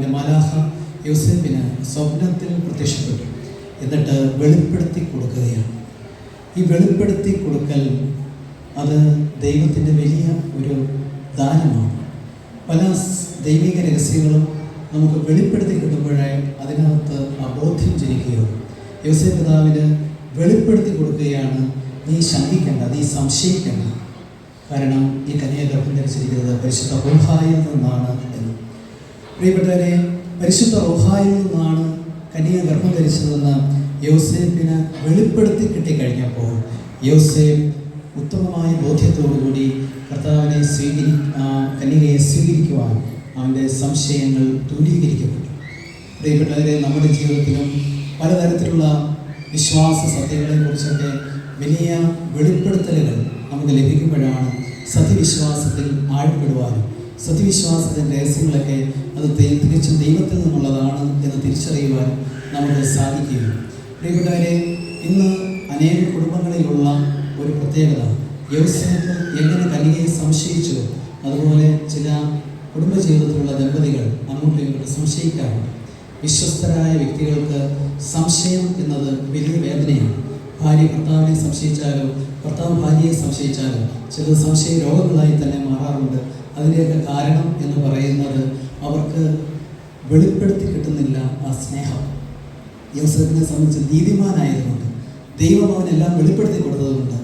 കർത്താവിന്റെ മലാഹ യൂസഫിന് സ്വപ്നത്തിൽ പ്രത്യക്ഷപ്പെട്ടു. എന്നിട്ട് വെളിപ്പെടുത്തി കൊടുക്കുകയാണ്. ഈ വെളിപ്പെടുത്തി കൊടുക്കൽ അത് ദൈവത്തിന്റെ വലിയ ഒരു ദാനമാണ്. പല ദൈവിക രഹസ്യങ്ങളും നമുക്ക് വെളിപ്പെടുത്തി കിട്ടുമ്പോഴേ അതിനകത്ത് അബോധ്യം ജനിക്കുകയോ യോസേ പിതാവിന് വെളിപ്പെടുത്തി കൊടുക്കുകയാണ് നീ ശങ്കിക്കേണ്ട നീ സംശയിക്കേണ്ട. കാരണം ഈ കന്യാഗർഭം ധരിച്ചിരിക്കുന്നത് പരിശുദ്ധ ഗുഹായിൽ നിന്നാണ് എന്ന്. പ്രിയപ്പെട്ടവരെ പരിശുദ്ധ റോഹായിൽ നിന്നാണ് കന്യ ഗർഭം ധരിച്ചതെന്ന് യോസേഫിന് വെളിപ്പെടുത്തി കിട്ടിക്കഴിഞ്ഞപ്പോൾ യോസേഫ് ഉത്തമമായ ബോധ്യത്തോടുകൂടി കർത്താവിനെ സ്വീകരി കന്യകയെ സ്വീകരിക്കുവാൻ അവന്റെ സംശയങ്ങൾ ദൂരീകരിക്കപ്പെട്ടു. പ്രിയപ്പെട്ടവരെ നമ്മുടെ ജീവിതത്തിലും പലതരത്തിലുള്ള വിശ്വാസ സത്യങ്ങളെക്കുറിച്ചൊക്കെ വലിയ വെളിപ്പെടുത്തലുകൾ നമുക്ക് ലഭിക്കുമ്പോഴാണ് സത്യവിശ്വാസത്തിൽ ആഴ്പ്പെടുവാനും സത്യവിശ്വാസത്തിന്റെ രഹസ്യങ്ങളൊക്കെ അത് തികച്ചും ദൈവത്തിൽ നിന്നുള്ളതാണ് എന്ന് തിരിച്ചറിയുവാൻ നമുക്ക് സാധിക്കുകയുള്ളൂ പ്രിയപ്പെട്ടവരെ ഇന്ന് അനേക കുടുംബങ്ങളിലുള്ള ഒരു പ്രത്യേകത. യോസേഫ് എങ്ങനെ കലികയെ സംശയിച്ചു അതുപോലെ ചില കുടുംബജീവിതത്തിലുള്ള ദമ്പതികൾ അങ്ങോട്ടും ഇങ്ങോട്ടും സംശയിക്കാറുണ്ട്. വിശ്വസ്തരായ വ്യക്തികൾക്ക് സംശയം എന്നത് വലിയ വേദനയാണ്. ഭാര്യ ഭർത്താവിനെ സംശയിച്ചാലും ഭർത്താവ് ഭാര്യയെ സംശയിച്ചാലും ചിലത് സംശയ രോഗങ്ങളായി തന്നെ മാറാറുണ്ട്. അതിന്റെയൊക്കെ കാരണം എന്ന് പറയുന്നത് അവർക്ക് വെളിപ്പെടുത്തി കിട്ടുന്നില്ല ആ സ്നേഹം. യോസേഫിനെ സംബന്ധിച്ച് നീതിമാനായതുകൊണ്ട് ദൈവം അവനെല്ലാം വെളിപ്പെടുത്തി കൊടുത്തതുകൊണ്ട്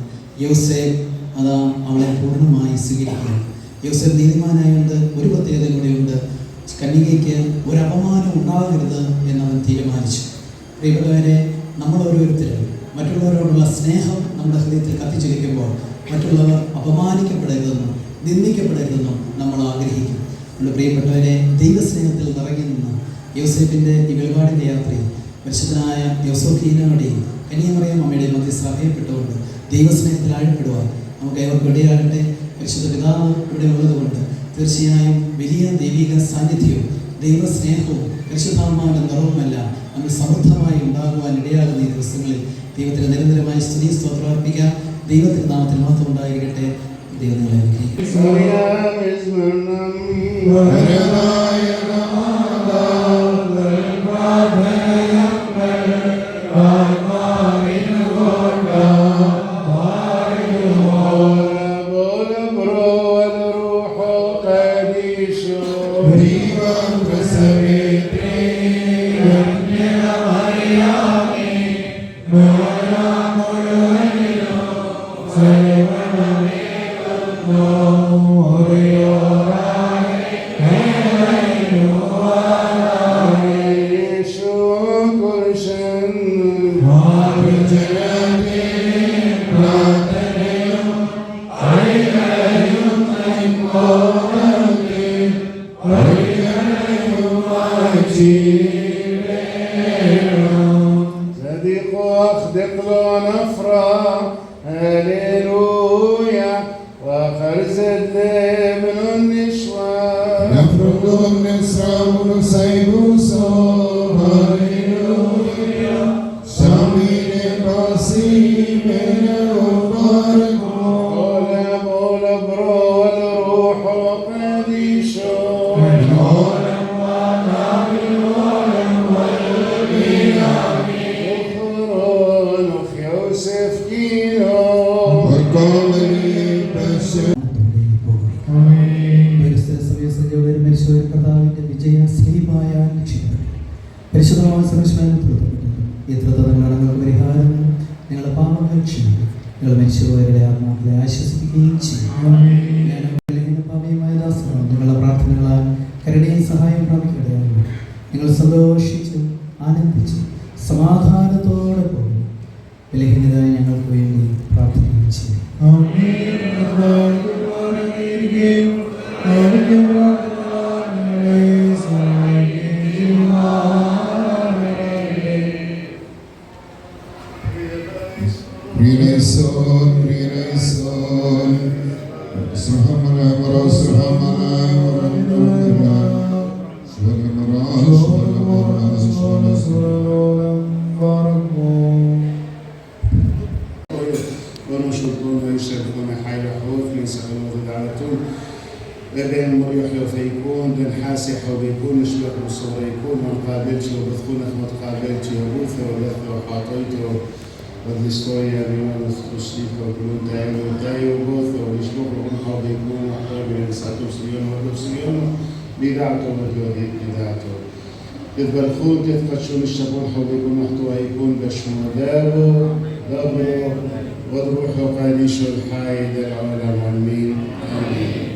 യോസേഫ് അതാ അവളെ പൂർണമായി സ്വീകരിക്കുകയാണ്. യോസേഫ് നീതിമാനായതുകൊണ്ട് ഒരു പ്രത്യേകത കൂടിയുണ്ട്. കന്യകയ്ക്ക് ഒരു അപമാനം ഉണ്ടാകരുത് എന്നവൻ തീരുമാനിച്ചു. പ്രിയപ്പെട്ടവരെ നമ്മൾ ഓരോരുത്തരും മറ്റുള്ളവരോടുള്ള സ്നേഹം നമ്മുടെ ഹൃദയത്തിൽ കത്തിച്ചിരിക്കുമ്പോൾ മറ്റുള്ളവർ അപമാനിക്കപ്പെടരുതെന്നും നിന്ദിക്കപ്പെടരുതെന്നും നമ്മൾ ആഗ്രഹിക്കും. നമ്മുടെ പ്രിയപ്പെട്ടവരെ ദൈവസ്നേഹത്തിൽ നിറങ്ങി നിന്ന് യോസേഫിന്റെ ഈ വെളിപാടിന്റെ യാത്രയിൽ പരിശുദ്ധനായ യോസോഫീനോടെയും കന്യാമറിയം അമ്മയുടെയും മധ്യ സഹായപ്പെട്ടുകൊണ്ട് ദൈവസ്നേഹത്തിൽ ആഴപ്പെടുവാൻ നമുക്ക് ഏവർക്കും ഇടയാകട്ടെ. പരിശുദ്ധ പിതാവ് ഇവിടെ ഉള്ളതുകൊണ്ട് തീർച്ചയായും വലിയ ദൈവിക സാന്നിധ്യവും ദൈവസ്നേഹവും പരിശുദ്ധാത്മാവിന്റെ നിറവുമെല്ലാം നമ്മൾ സമൃദ്ധമായി ഉണ്ടാകുവാൻ ഇടയാകുന്ന ഈ ദിവസങ്ങളിൽ ദൈവത്തിന് നിരന്തരമായി സ്തുതി സ്തോത്രം അർപ്പിക്കുക ദൈവത്തിന്റെ നാമത്തിൽ മാത്രം ഉണ്ടായിരിക്കട്ടെ. ദൈവം നിങ്ങളെ അനുഗ്രഹിക്കട്ടെ. ونفرا هللويا. وخرزت لابن النشوى نفرد نسرى ونسيبون പാപങ്ങൾ സഹായം പ്രാപിക്കുകയാണ് നിങ്ങൾ സന്തോഷിച്ച് ആനന്ദിച്ച് സമാധാനത്തോടെ പോകും ബലഹീനരായ ഞങ്ങൾക്ക് വേണ്ടി പ്രാർത്ഥിക്കുകയും ചെയ്യും. Thank Rinaison, يسعى الوضع دعوتهم لبين مريح لو فيكون دن حاسح أو بيكون شبك بصور يكون من قابلت لو بثكون اخمد قابلت يا بوثة وبثة وحاطيت والهستوريا بيوان وخشيك وبيوان دايو ودايو بوثة ويشبك لهم أو بيكون وحاطيت بيساتو سليون وحاطيت سليون بيدعتو مدوهيك بيدعتو إذ بالخود تثبت شون الشبون حو بيكون محتوى يكون بشمدابو دابو والروح قديش الحي للعون والمين آمين.